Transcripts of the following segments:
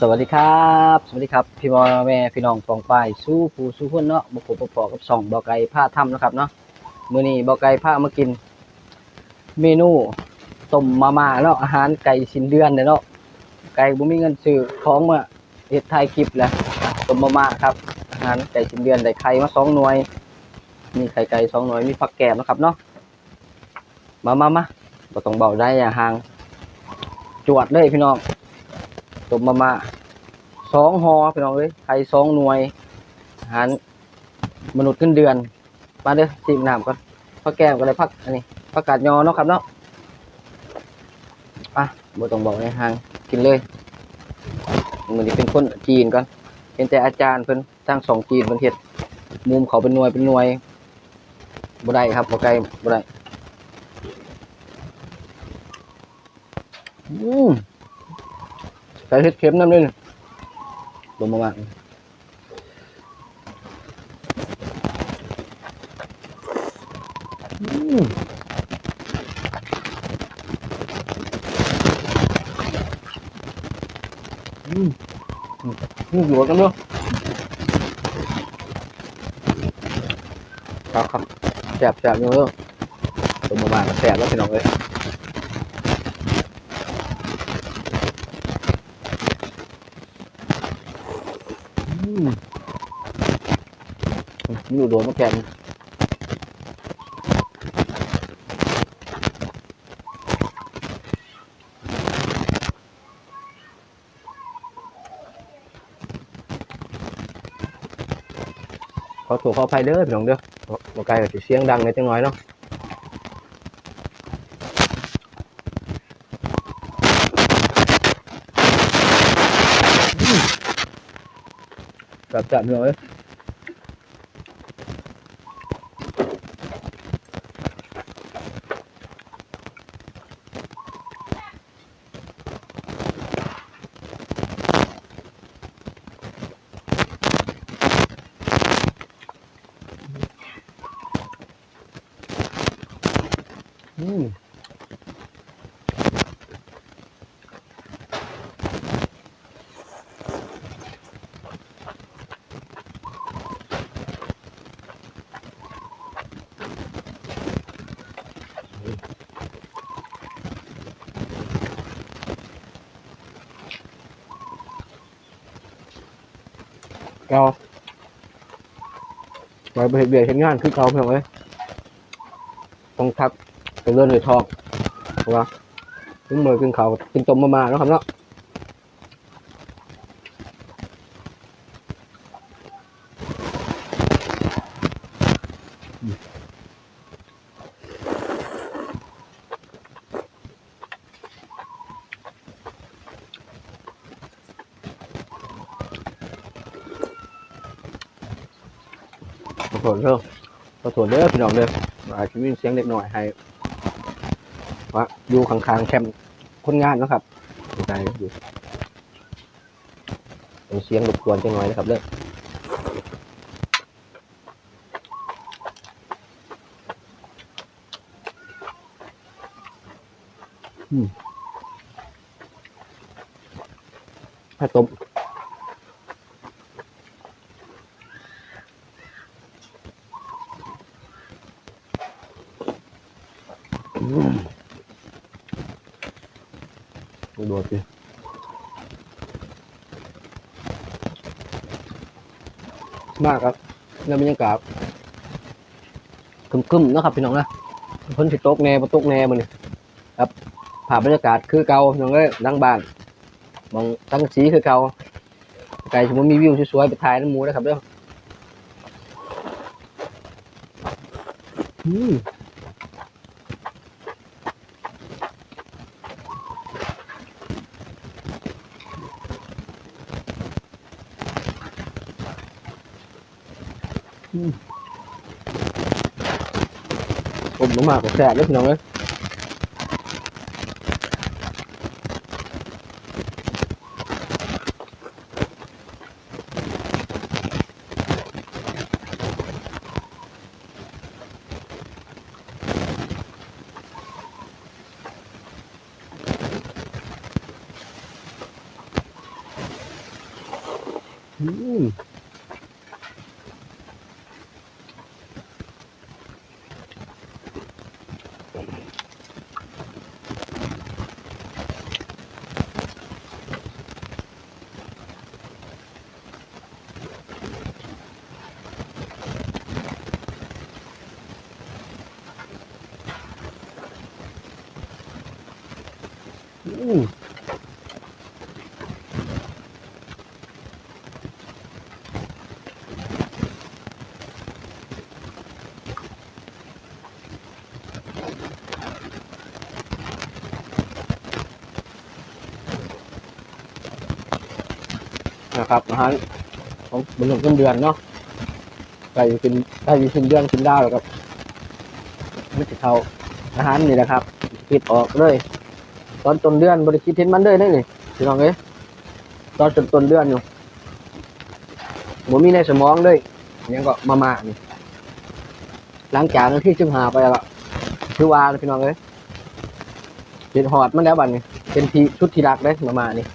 สวัสดีครับ สวัสดีครับพี่บอแม่พี่น้องปองปายสู้ผู้สู้คนเนาะบุกบปอกับสองบอไก่ผ้าถ้ำนะครับเนาะมื้อนี้บอไก่ผ้ามากิน เมนูต้มมาม่าเนาะอาหารไก่สิ้นเดือนเนาะไก่บ่มีเงินซื้อของมาเฮ็ดถ่ายคลิปแหละต้มมาม่าครับอาหารไก่สิ้นเดือนได้ไข่มาสองหน่วย มีไข่ไก่สองหน่วยมีผักแกมนะครับเนาะมามามาบ่ต้องเบาได้อย่าห่างจวดเลยพี่น้อง มมามาสองหอพี่น้องเอ้ยไข่สองหน่วยอาหารมนุษย์ขึ้นเดือน มาเด้อชิมน้ำก่อนพักแก้มก็เลยพักอันนี้พักกาดยอเนาะครับเนาะอะบ่ต้องบอกในหางกินเลยมันนี้เป็นคนจีนก่อนเป็นแต่อาจารย์เพิ่นสร้างสองจีนเพิ่นเฮ็ดมุมเขาเป็นหน่วยเป็นหน่วยบ่ได้ครับบ่ไกลบ่ได้อืม ส่เห็ดเข็มน้ำเลยลงมามากอืมอืมอืมนี่อยู่กันเนาะครับครับแสบแสบเนาะลงมามากแสบแล้วพี่น้องเลย อืม นี่ดูโดนมาแกนขอถูกขออภัยเด้อพี่น้องเด้อบ่ไกลกับเสียงดังในอยจังน้อยเนาะจับจับพี่น้อ งเอ้ยอืมเกาไว้ไป เห็นเบียดเห็นงานคือเกาพี่น้องเอ้ยต้องทักไปเลื่อนเลยทองว่าขึ้นมือขึ้นเขากินต้มมามาแล้วครับเนาะขอโทษเด้อขอโทษเด้อพี่น้องเด้ออาจจะมีเสียงเล็กน้อยให้ ว่าอยู่ข้างๆแคมป์คนงานนะครับใจอยู่เป็นเสียงรบกวนจังหน่อยนะครับเด้ออืมถ้าต้มอืมดูสิมากครับในบรรยากาศคึมๆเนาะครั บพี่น้องนะเพ้นสิตกแน่บ่ตกแน่มันนี่ครับภาพบรรยากาศคือเก่าพี่น้องเอ้ยดังบ้านมองตั้งสีคือเก่าไกลสมมติมีวิวสวยๆไปถ่ายน้ำหมูนะครับเด้อ ผมลงมาผมแสบเลยพี่น้องเลยอืม นะครับอาหารของบรรลุต้นเดือนเนาะไก่กินไก่กินเดือนกินไดาวแล้วครับไม่ติดเท่าอาหารนี่แหละครับปิดออกเลย ตอนต้นเดือนบริคิดเห็นมันเลยได้เลยพี่น้องเอ้ยตอนจนต้นเดือนอยู่ผมมีในสมองเลยยังก็มามานี่หลังจากนั้นที่จึงหาไปแล้วคือว่าพี่น้องเอ้ยเห็นหอดมันแล้วบัดนี้เป็นทีชุดที่รักได้มามานี่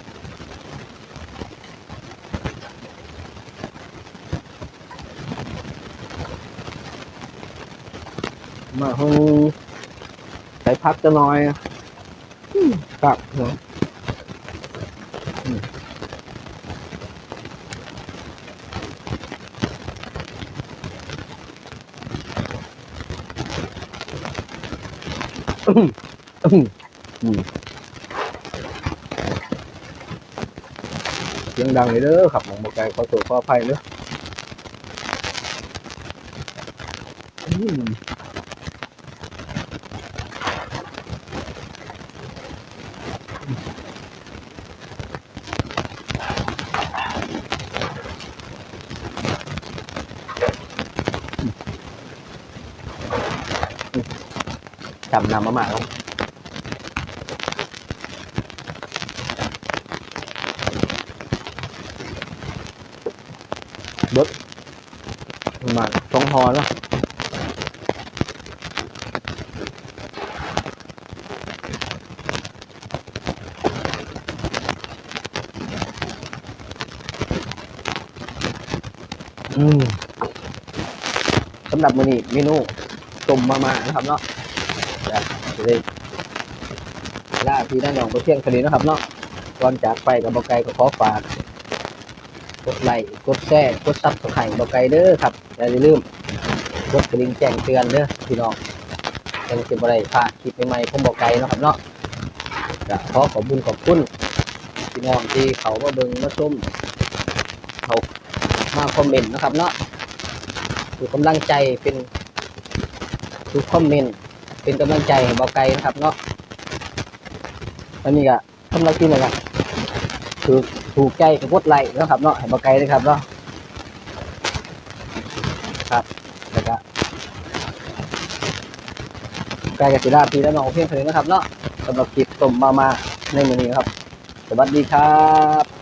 มาห้องใส่พักจะน่อย ครับเนาะอืมอืมอืมอืมเสียงดังเลยเด้อขับมองบกไกลขอตัวขออภัยเด้อ อืมจำนำมาหมาแล้วเบิดประมาณส อืมสำหรับมื้อนี้เมนูต้มมาม่านะครับเนาะจะได้ล่าพี่น้องไปเที่ยงทะเลนะครับเนาะก่อนจากไปกับบอกไก่ก็ขอฝากกดไลค์กดแชร์กดซับสไครต์บอกไก่เด้อครับอย่าลืมกดกระดิ่งแจ้งเตือนเด้อพี่น้องยังจะบ่ได้พลาดคลิปใหม่ๆของบอกไก่นะครับเนาะจะขอขอบคุณขอบคุณพี่น้องที่เขามาเบิ่งมาชมเขา มาคอมเมนต์นะครับเนาะคือกำลังใจเป็นทุกคอมเมนต์เป็นกำลังใจให้เบาไกลนะครับเนาะแล้วนี่ก็สำหรับที่นี่ก็ถูกถูกใจกับกดไลค์นะครับเนาะให้เบาไกลนะครับเนาะครับแล้วก็ไกลกับศิลาพีและน้องเพียงเท่านี้นะครับเนาะสำหรับคลิปต้มมามาในมือนี้ครับ สวัสดีครับ